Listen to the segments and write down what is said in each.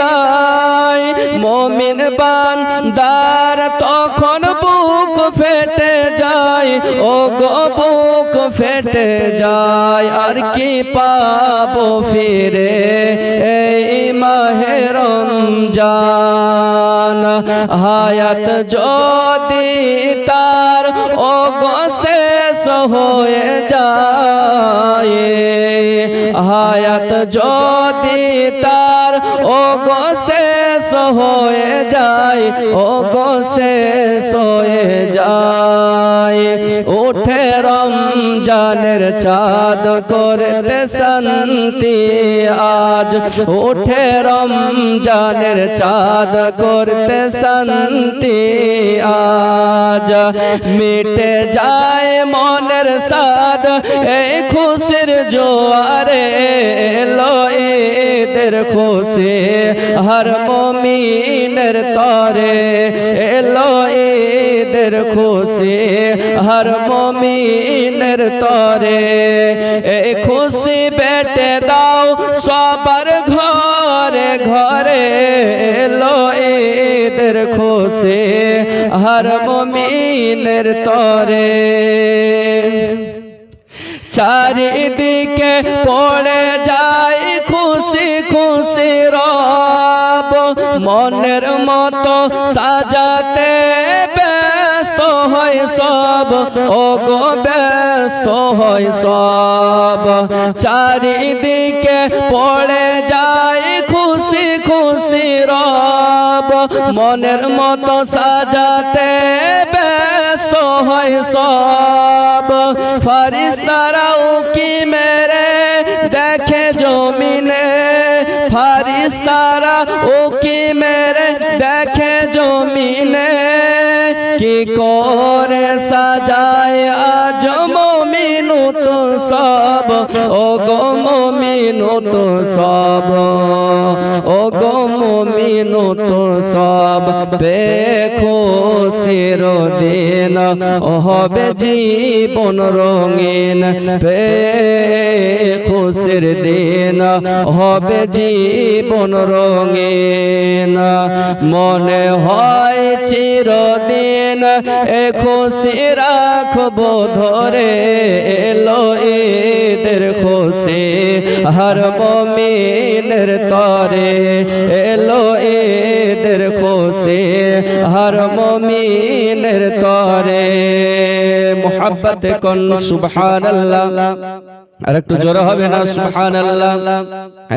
দায় মমিন বান্দার তখন বুক ফেটে যায়। ও গো বুক ফেটে যায়, আর কি পাপ ফিরে এই মাহেরম যান হায়াত যদি তার ও গো শেষ হয়ে যায়। হায়াত যদি তার ও গো শেষ হয়ে যায় ও গো শেষ রমজানের চাঁদ করতে শান্তি আজ। উঠে রমজানের চাঁদ করতে শান্তি আজ। মিটে যায় মনের সাদ এই খুশির জোয়ারে ঈদের খুশি। হর মমিনের তরে এলো ঈদের খুশি, হর মমিনের তরে। এ খুশি বেটে দাও সবার ঘরে ঘরে এলো ঈদের খুশি, হর মমিনের তরে। চারিদিকে পড়ে যায় খুশি খুশি রব, মনের মতো সাজাতে সব ও গো ব্যস্ত হয় সব। চারিদিকে পড়ে যায় খুশি খুশি রব। মনের মতো সাজাতে ব্যস্ত হয় সব। ফারিস্তারাও কি মেরে দেখে জমিনে? ফারিস্তারা ও কি মেরে দেখে জমিনে? কি করে সাজায় আজ তো সব ও গো তো সব ও গো তো সব দেখো হবে জীবন রঙিন পে খুশির দিন। হবে জীবন রঙিন, মনে হয় চিরদিন এ খুশি রাখব ধরে এলো ঈদের খুশি। হর মমিনের তরে এলো ঈদের খুশি। হর মমিনের মোহাব্বত কন সুবহানাল্লাহ। আর একটু জোরে হবে না সুবহানাল্লাহ।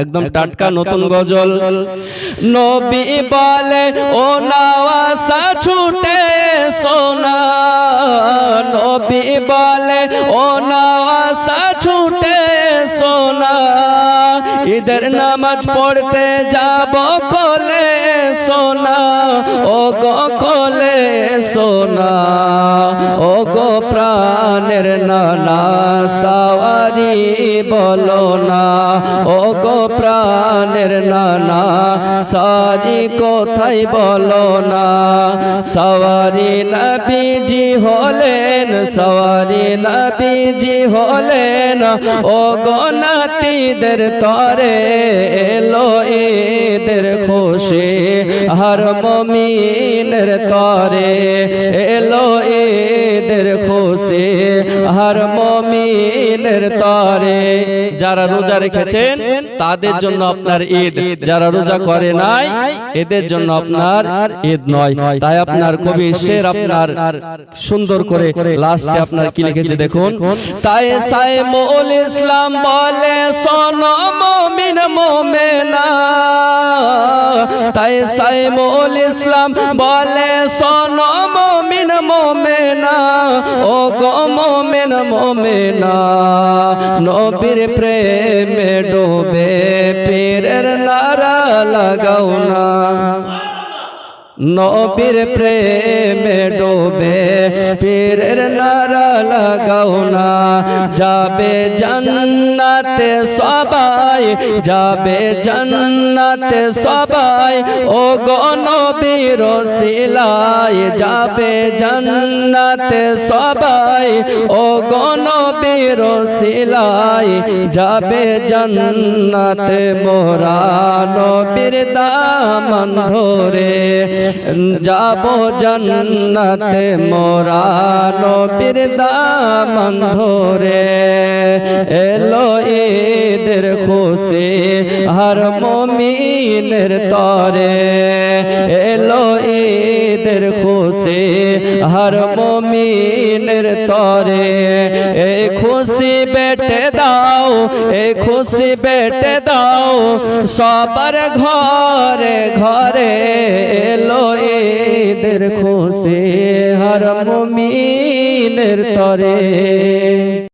একদম টাটকা নতুন গজল। নবী বলে ও নাওয়াসা ছুটে সোনা। নবী বলে ও নাওয়াসা ছুটে সোনা। ঈদের নামাজ পড়তে যাব কোলে সোনা। গো প্রাণের নানা সারি কোথায় বলো না? সওয়ারি নবীজি হলেন, সওয়ারি নবীজি হলেন, ও গো নাতিদের তরে এলো ঈদের খুশি, হর মমিনের তরে এলো ঈদের খুশি, হর মমিনের তরে যারা রোজা রেখেছেন তাদের জন্য আপনার ঈদ। যারা রোজা করে নাই এদের জন্য আপনার ঈদ নয়। তাই আপনার কবি শের আপনার সুন্দর করে লাস্টে আপনার কি লিখেছে দেখুন? তাই সাইমুল ইসলাম বলে শোন মমিন মোমেনা তাই সাইমুল ইসলাম বলে শোন মমিন মোমেনা ও গো মোমেন নবীর প্রেমে ডোবে পীরের নারা লাগাও না। নবীর প্রেমে ডোবে, পীরের নারা লাগাও না। যাবে জান্নাতে সবাই, যাবে জান্নাতে সবাই ও গণবীর সিলাই যাবে জান্নাতে সবাই ও গণবীর সিলাই যাবে জান্নাতে মোরা নবীর দামন ধরে। যাব জন্নতে মোরা নবীর দামন ধরে এলো ঈদের খুশি হর মমিনের তরে। এলো ঈদের খুশি হর মমিনের খুশি বেটে দাও। সবার ঘরে ঘরে এলো এদের খুশি হর মমিনের তরে।